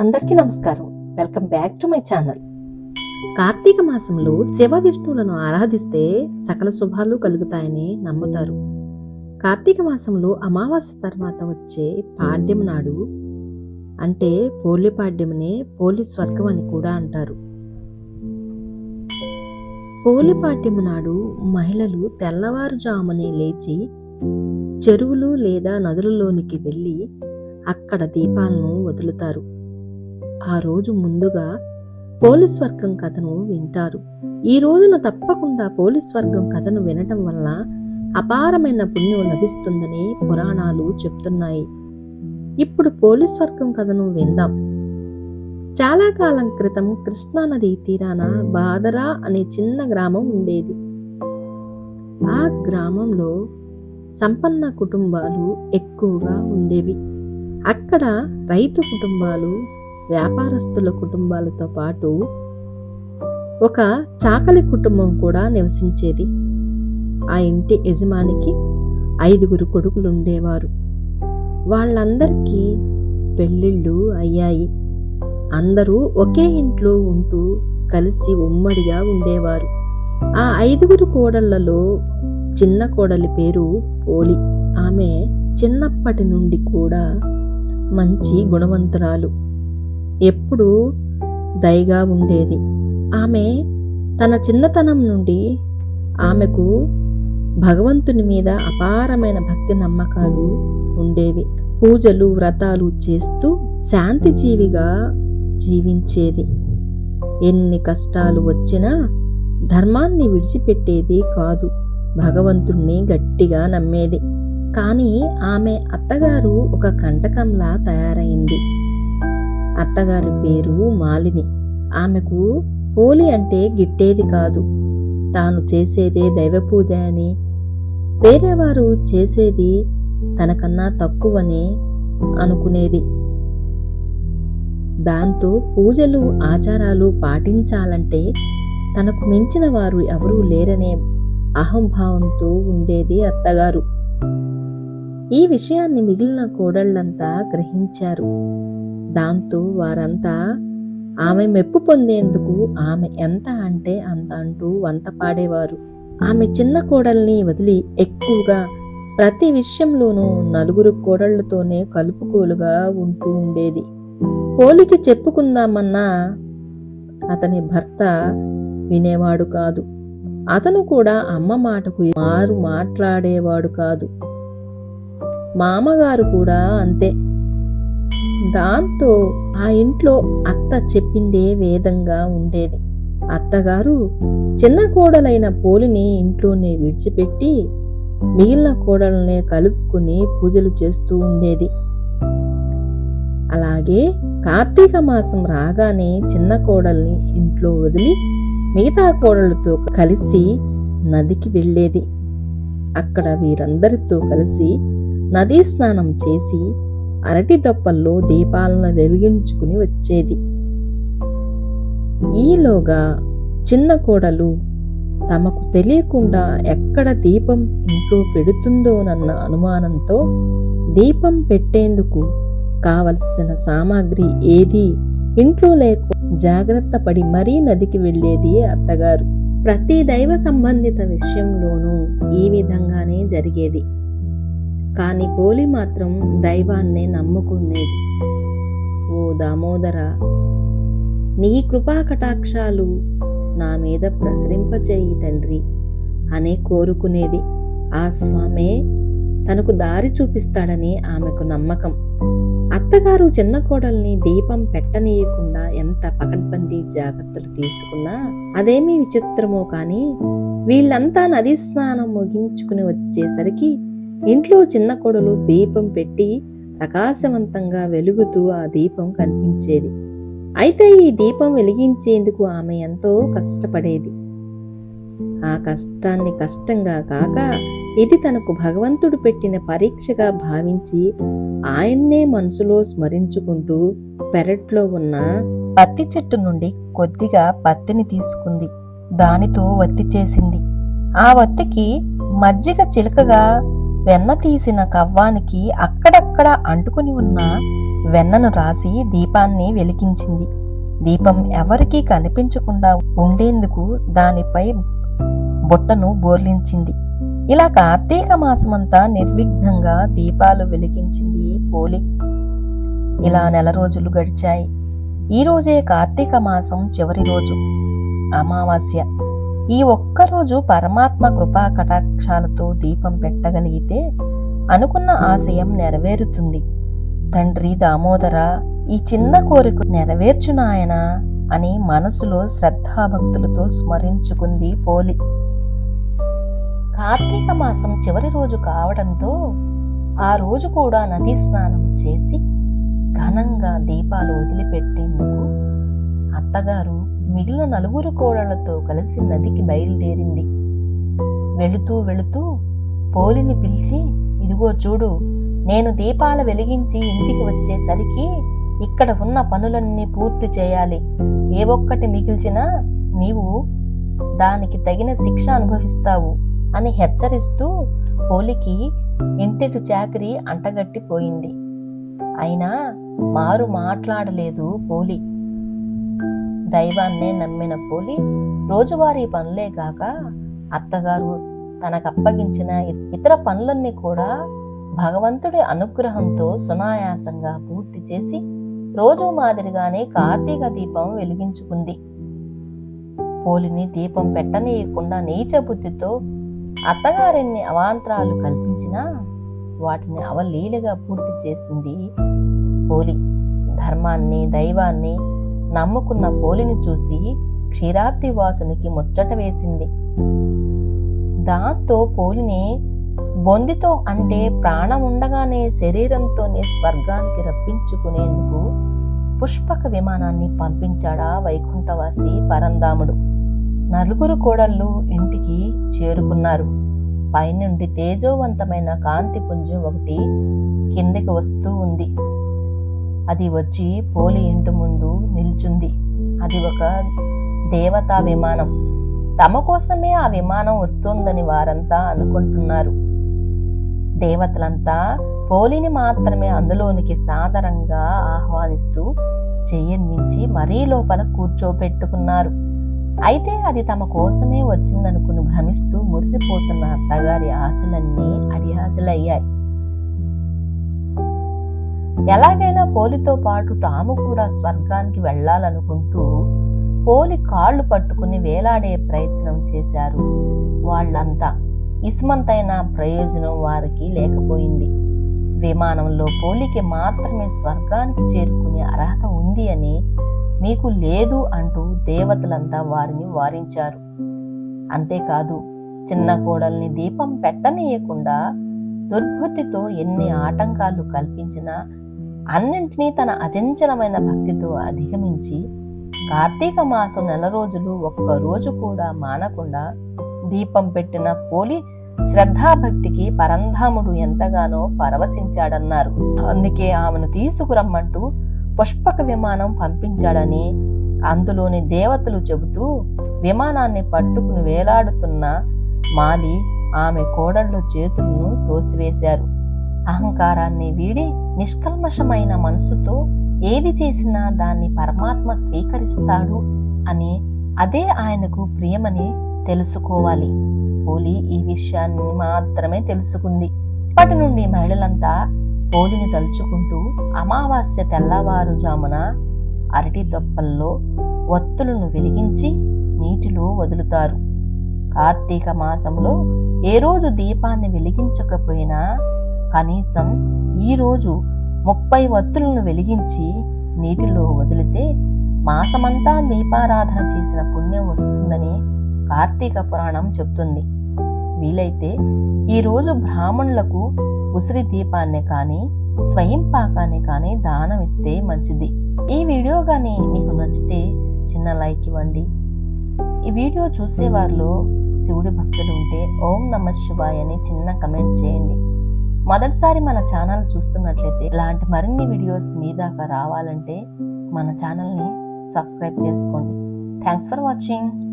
అందరికీ నమస్కారం. Welcome back to my channel. Kartika మాసంలో శివ విష్ణువులను ఆరాధిస్తే సకల శుభాలు కలుగుతాయని నమ్ముతారు. కార్తీక మాసంలో అమావాస్య తర్వాత వచ్చే పాడ్యం నాడు అంటే పోలి పాడ్యమనే పోలి స్వర్గం అని కూడా అంటారు. పోలి పాడ్యం నాడు మహిళలు తెల్లవారుజామునే లేచి చెరువులు లేదా నదులలోనికి వెళ్ళి అక్కడ దీపాలను వదులుతారు. ఆ రోజు ముందుగా పోలీస్ వర్గం కథను వింటారు. ఈ రోజున తప్పకుండా పోలీస్ వర్గం కథను వినటం వల్ల అపారమైన పుణ్యం లభిస్తుందని పురాణాలు చెప్తున్నాయి. ఇప్పుడు పోలీస్ వర్గం కథను విందాం. చాలా కాలం క్రితం కృష్ణానది తీరాన బాదరా అనే చిన్న గ్రామం ఉండేది. ఆ గ్రామంలో సంపన్న కుటుంబాలు ఎక్కువగా ఉండేవి. అక్కడ రైతు కుటుంబాలు వ్యాపారస్తుల కుటుంబాలతో పాటు ఒక చాకలి కుటుంబం కూడా నివసించేది. ఆ ఇంటి యజమానికి ఐదుగురు కొడుకులు ఉండేవారు వాళ్ళందరికీ పెళ్ళిళ్ళు అయ్యాయి. అందరూ ఒకే ఇంట్లో ఉంటూ కలిసి ఉమ్మడిగా ఉండేవారు. ఆ ఐదుగురు కోడళ్ళలో చిన్న కోడలి పేరు పోలి. ఆమె చిన్నప్పటి నుండి కూడా మంచి గుణవంతురాలు. ఎప్పుడూ దయగా ఉండేది. ఆమె తన చిన్నతనం నుండి ఆమెకు భగవంతుని మీద అపారమైన భక్తి నమ్మకాలు ఉండేవి. పూజలు వ్రతాలు చేస్తూ శాంతి జీవిగా జీవించేది. ఎన్ని కష్టాలు వచ్చినా ధర్మాన్ని విడిచిపెట్టేది కాదు. భగవంతుణ్ణి గట్టిగా నమ్మేది. కానీ ఆమె అత్తగారు ఒక కంటకంలా తయారైంది. అత్తగారి పేరు మాలిని. ఆమెకు పోలి అంటే గిట్టేది కాదు. తాను చేసేదే దైవ పూజ అని. వేరేవారు చేసేది తనకన్నా తక్కువని అనుకునేది. దాంతో పూజలు ఆచారాలు పాటించాలంటే తనకు మించిన వారు ఎవరూ లేరనే అహంభావంతో ఉండేది అత్తగారు. ఈ విషయాన్ని మిగిలిన కోడళ్ళంతా గ్రహించారు. దాంతో వారంతా ఆమె మెప్పు పొందేందుకు ఆమె ఎంత అంటే అంత అంటూ వంత పాడేవారు. ఆమె చిన్న కోడల్ని వదిలి ఎక్కువగా ప్రతి విషయంలోనూ నలుగురు కోడళ్ళతోనే కలుపుకోలుగా ఉంటూ ఉండేది. పోలికి చెప్పుకుందామన్నా అతని భర్త వినేవాడు కాదు. అతను కూడా అమ్మ మాటకు మారు మాట్లాడేవాడు కాదు. మామగారు కూడా అంతే. దాంతో ఆ ఇంట్లో అత్త చెప్పిందే వేదంగా ఉండేది. అత్తగారు చిన్న కోడలైన పోలిని ఇంట్లోనే విడిచిపెట్టి మిగిలిన కోడలనే కలుపుకుని పూజలు చేస్తూ ఉండేది. అలాగే కార్తీక మాసం రాగానే చిన్న కోడల్ని ఇంట్లో వదిలి మిగతా కోడలతో కలిసి నదికి వెళ్ళేది. అక్కడ వీరందరితో కలిసి నదీ స్నానం చేసి అరటి దొప్పల్లో దీపాలను వెలిగించుకుని వచ్చేది. ఈలోగా చిన్న కోడలు తమకు తెలియకుండా ఎక్కడ దీపం ఇంట్లో పెడుతుందోనన్న అనుమానంతో దీపం పెట్టేందుకు కావలసిన సామాగ్రి ఏది ఇంట్లో లేక జాగ్రత్త పడి మరీ నదికి వెళ్ళేది అత్తగారు. ప్రతి దైవ సంబంధిత విషయంలోనూ ఈ విధంగానే జరిగేది. కానీ పోలి మాత్రం దైవాన్నే నమ్ముకునేది. ఓ దామోదర నీ కృపా కటాక్షాలు నా మీద ప్రసరింపచేయి తండ్రి అనే కోరుకునేది. ఆ స్వామే తనకు దారి చూపిస్తాడని ఆమెకు నమ్మకం. అత్తగారు చిన్న కోడల్ని దీపం పెట్టనీయకుండా ఎంత పకడ్బందీ జాగ్రత్తలు తీసుకున్నా అదేమీ విచిత్రమో కానీ వీళ్ళంతా నదీ స్నానం ముగించుకుని వచ్చేసరికి ఇంట్లో చిన్న కొడలు దీపం పెట్టి ప్రకాశవంతంగా వెలుగుతూ ఆ దీపం కనిపించేది. అయితే ఈ దీపం వెలిగించేందుకు ఆమె ఎంతో కష్టపడేది. ఆ కష్టాన్ని కష్టంగా కాక ఇది తనకు భగవంతుడు పెట్టిన పరీక్షగా భావించి ఆయన్నే మనసులో స్మరించుకుంటూ పెరట్లో ఉన్న పత్తి చెట్టు నుండి కొద్దిగా పత్తిని తీసుకుంది. దానితో వత్తి చేసింది. ఆ వత్తికి మజ్జిగ చిలకగా వెన్న తీసిన కవ్వానికి అక్కడక్కడ అంటుకుని ఉన్న వెన్నను రాసి దీపాన్ని వెలిగించింది దీపం ఎవరికీ కనిపించకుండా ఉండేందుకు దానిపై బుట్టను బోర్లించింది. ఇలా కార్తీక మాసమంతా నిర్విఘ్నంగా దీపాలు వెలిగించింది పోలి. ఇలా నెల రోజులు గడిచాయి. ఈ రోజే కార్తీక మాసం చివరి రోజు. అమావాస్య. ఈ ఒక్క రోజు పరమాత్మ కృపా కటాక్షాలతో దీపం పెట్టగలిగితే అనుకున్న ఆశయం నెరవేరుతుంది. తండ్రి దామోదర ఈ చిన్న కోరిక నెరవేర్చునాయనా అని మనసులో శ్రద్ధాభక్తులతో స్మరించుకుంది పోలి. కార్తీక మాసం చివరి రోజు కావడంతో ఆ రోజు కూడా నదీ స్నానం చేసి ఘనంగా దీపాలు వదిలిపెట్టేందుకు అత్తగారు మిగిలిన నలుగురు కోడళ్ళతో కలిసి నదికి బయలుదేరింది. వెళుతూ వెళుతూ పోలిని పిలిచి ఇదిగో చూడు నేను దీపాలు వెలిగించి ఇంటికి వచ్చేసరికి ఇక్కడ ఉన్న పనులన్నీ పూర్తి చేయాలి. ఏ ఒక్కటి మిగిల్చినా నీవు దానికి తగిన శిక్ష అనుభవిస్తావు అని హెచ్చరిస్తూ పోలికి ఇంటిటు చాకరీ అంటగట్టిపోయింది. అయినా మారు మాట్లాడలేదు పోలి. దైవాన్నే నమ్మిన పోలి రోజువారీ పనులే కాక అత్తగారు తనకప్పగించిన ఇతర పనులన్నీ కూడా భగవంతుడి అనుగ్రహంతో సునాయాసంగా పూర్తి చేసి రోజు మాదిరిగానే కార్తీక దీపం వెలిగించుకుంది. పోలిని దీపం పెట్టనీయకుండా నీచ బుద్ధితో అత్తగారిన్ని అవాంతరాలు కల్పించినా వాటిని అవలీలగా పూర్తి చేసింది పోలి. ధర్మాన్ని దైవాన్ని నమ్ముకున్న పోలిని చూసి క్షీరాబ్ది వాసునికి ముచ్చట వేసింది. దాంతో పోలిని బొందితో అంటే ప్రాణం ఉండగానే శరీరంతోనే స్వర్గానికి రప్పించుకునేందుకు పుష్పక విమానాన్ని పంపించాడా వైకుంఠవాసి పరందాముడు నలుగురు కోడళ్ళు ఇంటికి చేరుకున్నారు. పైనుండి తేజోవంతమైన కాంతిపుంజం ఒకటి కిందకి వస్తూ ఉంది. అది వచ్చి పోలి ఇంటి ముందు నిల్చుంది. అది ఒక దేవతా విమానం. తమ కోసమే ఆ విమానం వస్తోందని వారంతా అనుకుంటున్నారు. దేవతలంతా పోలిని మాత్రమే అందులోనికి సాదరంగా ఆహ్వానిస్తూ చెయ్యన్నించి మరీ లోపల కూర్చోపెట్టుకున్నారు. అయితే అది తమ కోసమే వచ్చిందనుకుని భ్రమిస్తూ మురిసిపోతున్న అత్తగారి ఆశలన్నీ అడియాశలయ్యాయి ఎలాగైనా పోలితో పాటు తాము కూడా స్వర్గానికి వెళ్ళాలనుకుంటూ పోలి కాళ్ళు పట్టుకుని వేలాడే ప్రయత్నం చేశారు. వాళ్ళంతా ఇస్మంతైన ప్రయోజనం వారికి లేకపోయింది. విమానంలో పోలికి మాత్రమే స్వర్గానికి చేరుకునే అర్హత ఉంది అని మీకు లేదు అంటూ దేవతలంతా వారిని వారించారు. అంతేకాదు చిన్న కోడల్ని దీపం పెట్టనీయకుండా దుర్బుద్ధితో ఎన్ని ఆటంకాలు కల్పించినా అన్నింటినీ తన అచంచలమైన భక్తితో అధిగమించి కార్తీక మాసం నెల రోజులు ఒక్క రోజు కూడా మానకుండా దీపం పెట్టిన పోలి శ్రద్ధాభక్తికి పరంధాముడు ఎంతగానో పరవశించాడన్నారు. అందుకే ఆమెను తీసుకురమ్మంటూ పుష్పక విమానం పంపించాడని అందులోని దేవతలు చెబుతూ విమానాన్ని పట్టుకుని వేలాడుతున్న మాలి ఆమె కోడళ్ళు చేతులను తోసివేశారు. అహంకారాన్ని వీడి నిష్కల్మషమైన మనసుతో ఏది చేసినా దాన్ని పరమాత్మ స్వీకరిస్తాడు అని అదే ఆయనకు ప్రియమని తెలుసుకోవాలి. పోలి ఈ విషయాన్ని మాత్రమే తెలుసుకుంది. అప్పటి నుండి మహిళలంతా పోలిని తలుచుకుంటూ అమావాస్య తెల్లవారుజామున అరటి దొప్పల్లో ఒత్తులను వెలిగించి నీటిలో వదులుతారు. కార్తీక మాసంలో ఏ రోజు దీపాన్ని వెలిగించకపోయినా కనీసం ఈరోజు ముప్పై వత్తులను వెలిగించి నీటిలో వదిలితే మాసమంతా దీపారాధన చేసిన పుణ్యం వస్తుందని కార్తీక పురాణం చెప్తుంది. వీలైతే ఈరోజు బ్రాహ్మణులకు ఉసిరి దీపాన్ని కానీ స్వయం పాకాన్ని కానీ దానం ఇస్తే మంచిది. ఈ వీడియో కానీ మీకు నచ్చితే చిన్న లైక్ ఇవ్వండి. ఈ వీడియో చూసేవారిలో శివుడి భక్తులు ఉంటే ఓం నమ శివాయ అని చిన్న కమెంట్ చేయండి. మొదటిసారి మన ఛానల్ చూస్తున్నట్లయితే ఇలాంటి మరిన్ని వీడియోస్ మీ దాకా రావాలంటే మన ఛానల్ని సబ్స్క్రైబ్ చేసుకోండి. Thanks for watching.